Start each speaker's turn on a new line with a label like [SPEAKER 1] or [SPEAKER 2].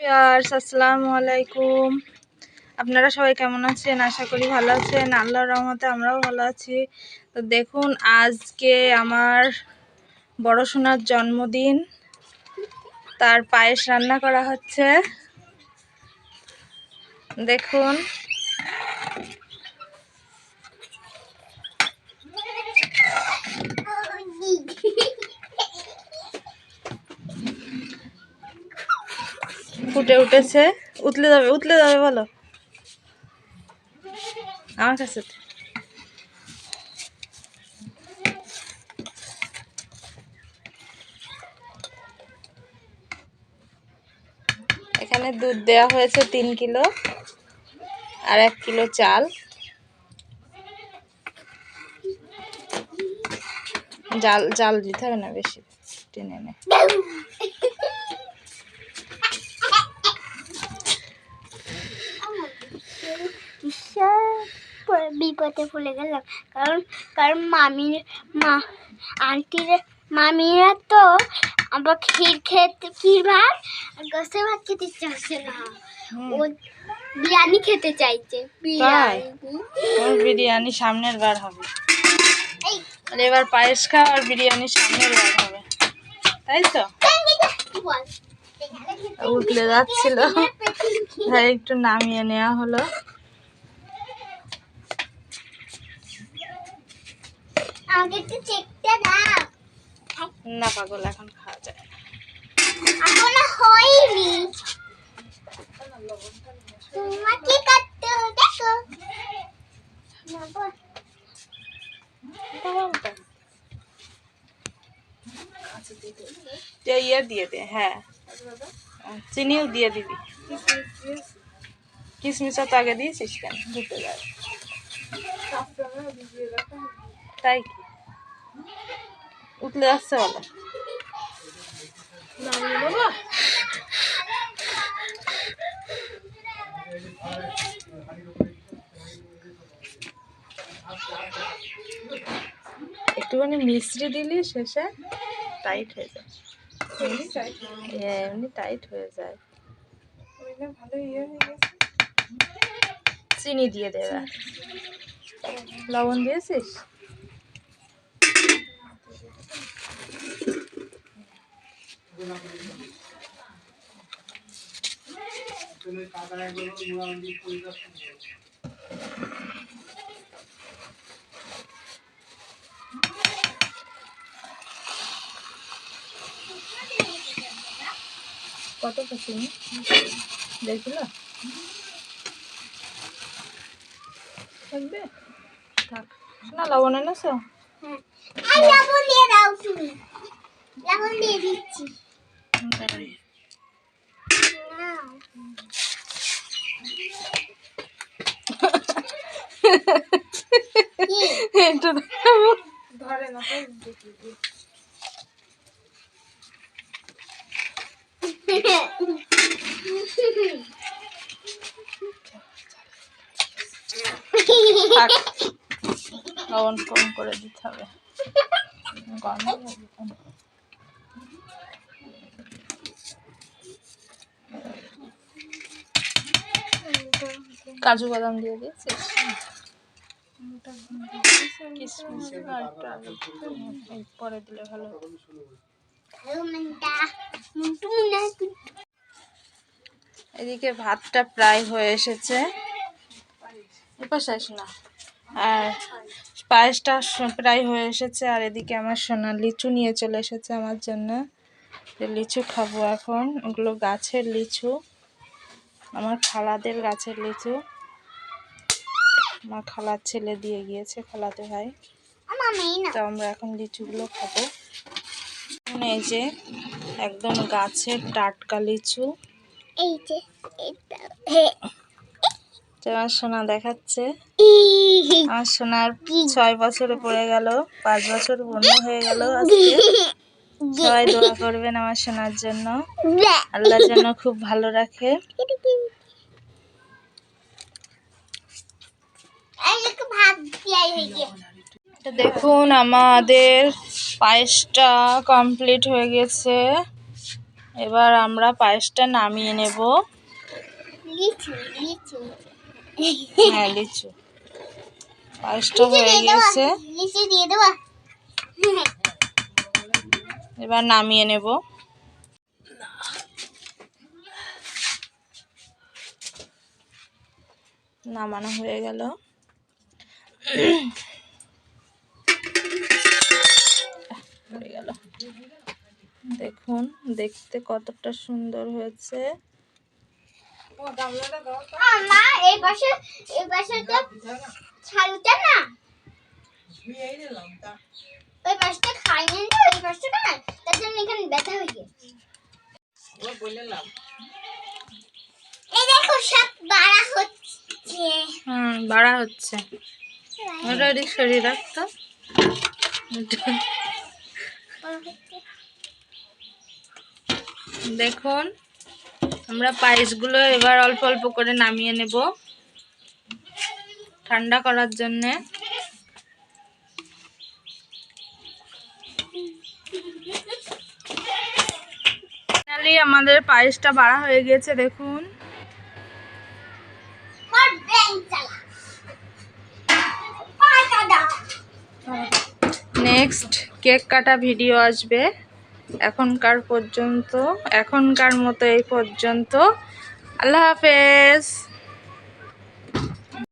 [SPEAKER 1] Viewers, আসসালামু আলাইকুম। আপনারা সবাই কেমন আছেন? আশা করি ভালো আছেন। আল্লাহর রহমতে আমরাও ভালো আছি। তো দেখুন, আজকে আমার বড় সোনার জন্মদিন। তার পায়েস রান্না করা হচ্ছে। দেখুন ফুটে উঠেছে। উতলে যাবে উতলে যাবে, বলো। আমার কাছে এখানে দুধ দেওয়া হয়েছে তিন কিলো আর এক কিলো চাল। জাল জাল দিতে হবে না বেশি, টেনে নে।
[SPEAKER 2] বিপদে পড়ে গেলাম। কারণ কারণ মামির মা আন্টির মামিরা তো আবার ক্ষীর খেতে ক্ষীর ভাত আর গোসে ভাত খেতে চাইছে না। ও বিরিয়ানি খেতে চাইছে বিরিয়ানি।
[SPEAKER 1] বিরিয়ানি সামনের বার হবে। আর এবার পায়েস খাও আর বিরিয়ানি সামনের বার হবে। তাই তো? উঠলে যাচ্ছিল। তাই একটু নামিয়ে নেওয়া হলো।
[SPEAKER 2] আমাকে একটু চেকটা দাও।
[SPEAKER 1] না পাগল এখন খাওয়া যায়।
[SPEAKER 2] এখনও হয়নি। তোমাকে কাটতে হবে, দেখো।
[SPEAKER 1] ইয়ে দিয়ে দে হ্যাঁ। চিনিও দিয়ে দিবি। কিশমিশও তো আগে দিয়েছিস কেন? দিতে যাবে। তাই কি? উঠলে যাচ্ছে বলো একটুখানি মিশ্রি দিলি শেষে টাইট হয়ে যায়। হ্যাঁ, এমনি টাইট হয়ে যায়। চিনি দিয়ে দেবে লবণ দিয়েছিস? কত চিনি দেখল থাকবে? থাক। না লবণ এনেছো?
[SPEAKER 2] আর লবণ দিয়ে দাও তুমি। লবণ দিয়ে দিচ্ছি।
[SPEAKER 1] দেখাবো। থাক লবণ কম করে দিতে হবে গন্ধ কাজু বাদাম দিয়ে দিয়েছিস পরে দিলে ভালো এদিকে ভাতটা প্রায় হয়ে এসেছে। এপাশে আর পায়েসটা প্রায় হয়ে এসেছে। আর এদিকে আমার সোনা লিচু নিয়ে চলে এসেছে আমার জন্য। লিচু খাব এখন। ওগুলো গাছের লিচু। আমার খালাদের গাছের লিচু। আমার খালার ছেলে দিয়ে গিয়েছে খালাতে ভাই। তো আমরা এখন লিচুগুলো খাব। এই যে একদম গাছের টাটকা লিচু।
[SPEAKER 2] এই যে
[SPEAKER 1] আমার সোনা দেখাচ্ছে। আমার সোনার ছয় বছরে পড়ে গেল পাঁচ বছর পূর্ণ হয়ে গেল আজকে। সবাই দোয়া করবেন আমার সোনার জন্য। আল্লাহ যেন খুব ভালো রাখে
[SPEAKER 2] এই ভাত দিয়ে হয়ে
[SPEAKER 1] তো দেখুন আমাদের পায়েসটা কমপ্লিট হয়ে গেছে। এবার আমরা পায়েসটা নামিয়ে নেব। হ্যাঁ লিচু। পায়েসটা হয়ে গেছে। এবার নামিয়ে নেব। নামানো হয়ে গেল। গেল দেখুন দেখতে কতটা সুন্দর হয়েছে।
[SPEAKER 2] মা এই পাশে এই পাশে তো ছালুটা না ওই পাশটা খাইনি তো এই পাশটা না তার জন্য এখানে ব্যথা হয়ে গেছে এই দেখো সব বাড়া হচ্ছে।
[SPEAKER 1] হুম বাড়া হচ্ছে। ওটা এদিক সরিয়ে দেখুন, আমরা পায়েসগুলো এবার অল্প অল্প করে নামিয়ে নেব। ঠান্ডা করার জন্যে। আমাদের পায়েসটা বাড়া হয়ে গেছে, দেখুন। নেক্সট কেক কাটা ভিডিও আসবে। এখনকার পর্যন্ত এখনকার মতো এই পর্যন্ত। আল্লাহ হাফেজ।